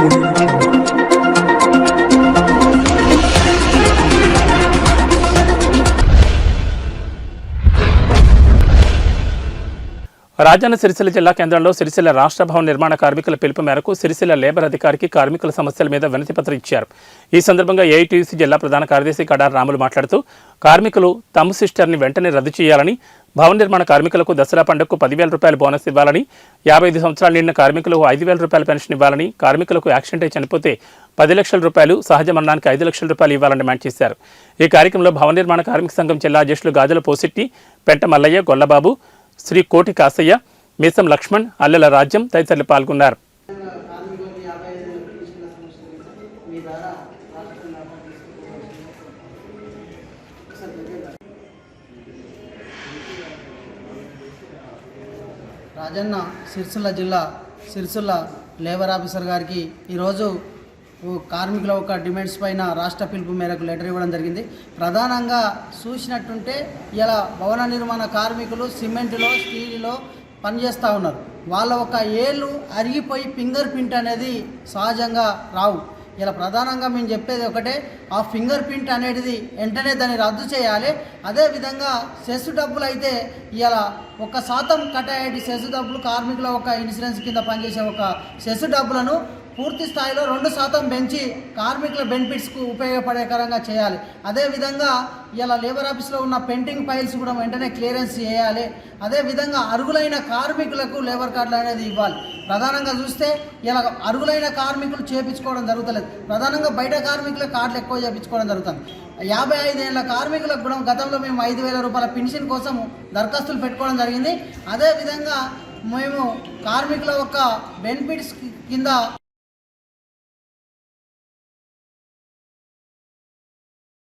Thank you. Rajanna Sircilla జిల్లా కేంద్రంలో సిరిసిల్ల రాష్ట్ర భవన నిర్మాణ కార్మికుల పిలుపు మేరకు సిరిసిల్ల లేబర్ అధికారికి కార్మికుల సమస్యల మీద వినతి పత్రం ఇచ్చారు. ఈ సందర్భంగా ఏఐటీయూసీ జిల్లా ప్రధాన కార్యదర్శి కడార్ రాములు మాట్లాడుతూ కార్మికులు తమ్ము సిస్టర్ని వెంటనే రద్దు చేయాలని భవన నిర్మాణ కార్మికులకు దసరా పండుగకు పదివేల రూపాయల బోనస్ ఇవ్వాలని యాభై ఐదు సంవత్సరాలు నిండిన కార్మికులకు ఐదు వేల రూపాయల పెన్షన్ ఇవ్వాలని కార్మికులకు యాక్సిడెంట్ అయి చనిపోతే పది లక్షల రూపాయలు సహజ మరణానికి ఐదు లక్షల రూపాయలు ఇవ్వాలని డిమాండ్ చేశారు. ఈ కార్యక్రమంలో భవన నిర్మాణ కార్మిక సంఘం జిల్లా అధ్యక్షులు గాజుల పోసిట్టి పెంట మల్లయ్య గొల్లబాబు శ్రీ కోటి కాసయ్య మీసం లక్ష్మణ్ అల్లెల రాజ్యం తదితరులు పాల్గొన్నారు. రాజన్న సిరిసిల్ల జిల్లా సిరిసిల్ల లేబర్ ఆఫీసర్ గారికి ఈరోజు కార్మికుల ఒక డిమాండ్స్ పైన రాష్ట్ర పిలుపు మేరకు లెటర్ ఇవ్వడం జరిగింది. ప్రధానంగా చూసినట్టుంటే ఇలా భవన నిర్మాణ కార్మికులు సిమెంట్లో స్టీల్లో పనిచేస్తూ ఉన్నారు. వాళ్ళ ఒక ఏళ్ళు అరిగిపోయి ఫింగర్ ప్రింట్ అనేది సహజంగా రావు. ఇలా ప్రధానంగా మేము చెప్పేది ఒకటే ఆ ఫింగర్ ప్రింట్ అనేది వెంటనే దాన్ని రద్దు చేయాలి. అదేవిధంగా సెస్సు డబ్బులు అయితే ఇలా ఒక శాతం కట్ అయ్యేటి సెస్ డబ్బులు కార్మికుల ఒక ఇన్సూరెన్స్ కింద పనిచేసే ఒక సెస్సు డబ్బులను పూర్తి స్థాయిలో రెండు శాతం పెంచి కార్మికుల బెనిఫిట్స్కు ఉపయోగపడేకరంగా చేయాలి. అదేవిధంగా ఇలా లేబర్ ఆఫీస్లో ఉన్న పెండింగ్ ఫైల్స్ కూడా వెంటనే క్లియరెన్స్ చేయాలి. అదేవిధంగా అర్హులైన కార్మికులకు లేబర్ కార్డులు అనేది ఇవ్వాలి. ప్రధానంగా చూస్తే ఇలా అర్హులైన కార్మికులు చేపించుకోవడం జరుగుతలేదు. ప్రధానంగా బయట కార్మికుల కార్డులు ఎక్కువ చేపించుకోవడం జరుగుతుంది. యాభై ఐదేళ్ళ కార్మికులకు కూడా గతంలో మేము ఐదు వేల రూపాయల పెన్షన్ కోసం దరఖాస్తులు పెట్టుకోవడం జరిగింది. అదేవిధంగా మేము కార్మికుల యొక్క బెనిఫిట్స్ కింద